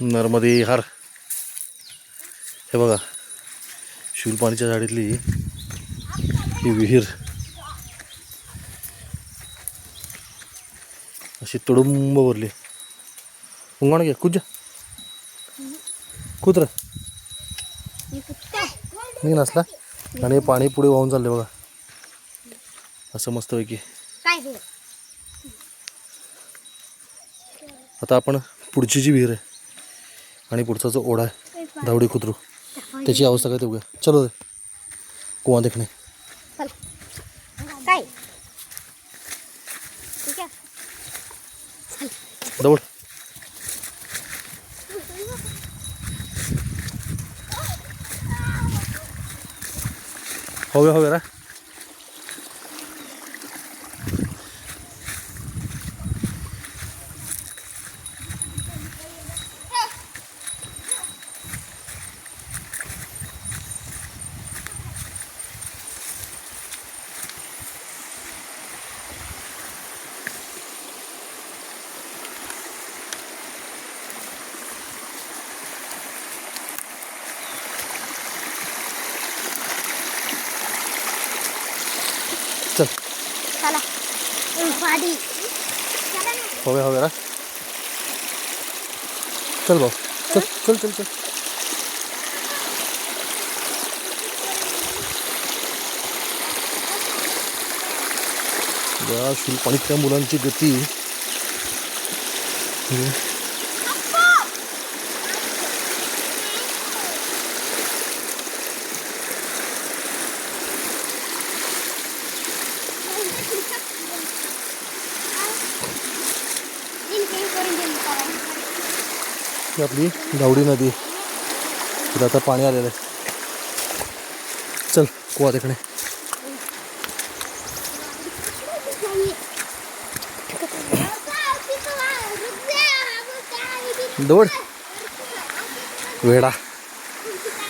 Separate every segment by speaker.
Speaker 1: नर्मदे हार. हे बघा शिवपाणीच्या झाडीतली ही विहीर. अशी तुडुंब भरली. उंगाण घ्या कुजा. कुत्र. नाही नसला आणि पाणी पुढे वाहून चालले बघा. असं मस्तपैकी.
Speaker 2: काय? हे
Speaker 1: आता आपण पुढची जी विहीर आहे आणि पुढचा जो ओढा आहे धावडी खुतरू त्याची अवस्था काय ते बघूया. चलो कुवा देखणे.
Speaker 2: काय आहे.
Speaker 1: दौड. हवे हवे रा. हवे हवे रा. चल भाऊ. चल चल चल चल. या शिलपाणीतल्या मुलांची गती म्हणजे ही आपली धावडी नदी. तिला आता पाणी आलेलं आहे. चल कुवा तिकडे. दौड. वेडा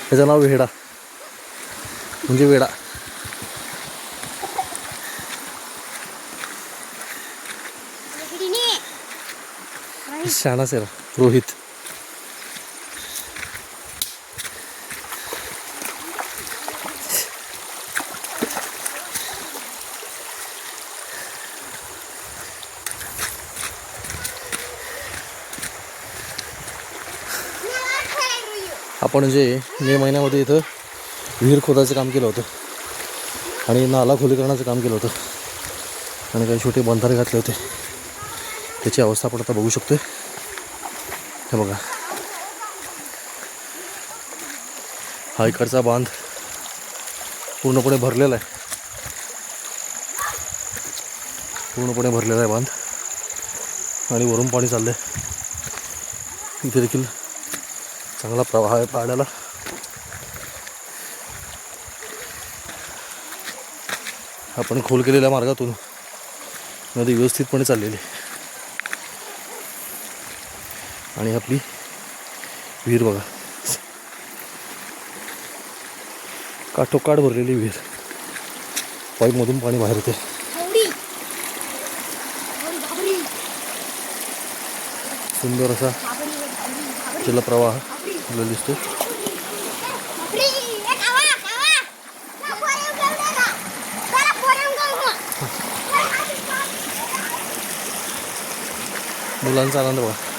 Speaker 1: त्याचं नाव वेडा म्हणजे वेडा शाणाच आहे रा, रोहित. आपण जे मे महिन्यामध्ये इथं विहीर खोदाचं काम केलं होतं. आणि नाला खोलीकरणाचं काम केलं होतं. आणि काही छोटे बंधारे घातले होते. त्याची अवस्था आपण आता बघू शकतो हे बघा. हा इकडचा बांध पूर्णपणे भरलेला आहे. पूर्णपणे भरलेला आहे बांध. आणि वरून पाणी चाललं आहे इथे देखील चांगला प्रवाह आहे पाण्याला. आपण खोल केलेल्या मार्गातून नदी व्यवस्थितपणे चाललेली. आणि आपली विहीर बघा. काठोकाठ भरलेली विहीर. पाईपमधून पाणी बाहेर येते. सुंदर असा जलप्रवाह. आपल्याला दिसतो मुलांचा आनंद बघा.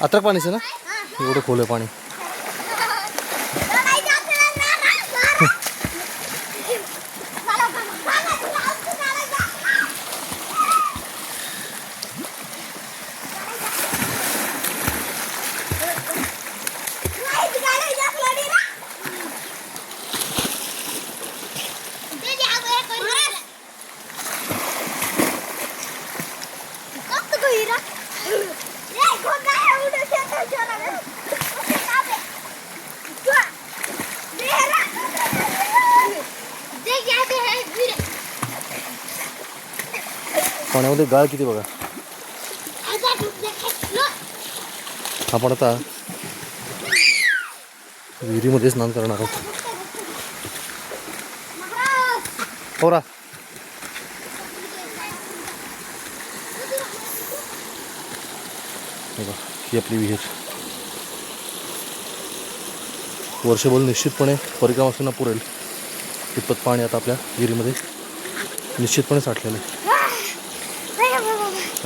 Speaker 1: अत्रक पाणीच ना? एवढं खोल आहे पाणी. पाण्यामध्ये गाळ किती बघा? आपण आता विहिरीमध्ये स्नान करणार आहोत. हो रा ही आपली विहीर. वर्षभर निश्चितपणे परिक्रमासून पुरेल. कितपत पाणी आता आपल्या विहिरीमध्ये निश्चितपणे साठलेलं आहे.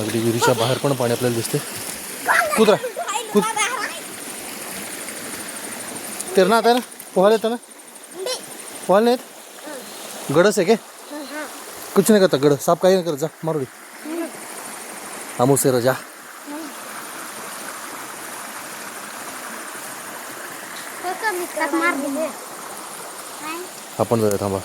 Speaker 1: अगदी विहिरीच्या बाहेर पण पाणी आपल्याला दिसते कुत्रा कुत तेरणा आता ना? पोहायला येतं ना? पोहायला नाही येत? गडस आहे के कुछ नाही करता गड साप काही नाही करत जा मारू दे. आमोसे रजा. आपण जाऊया थांबा.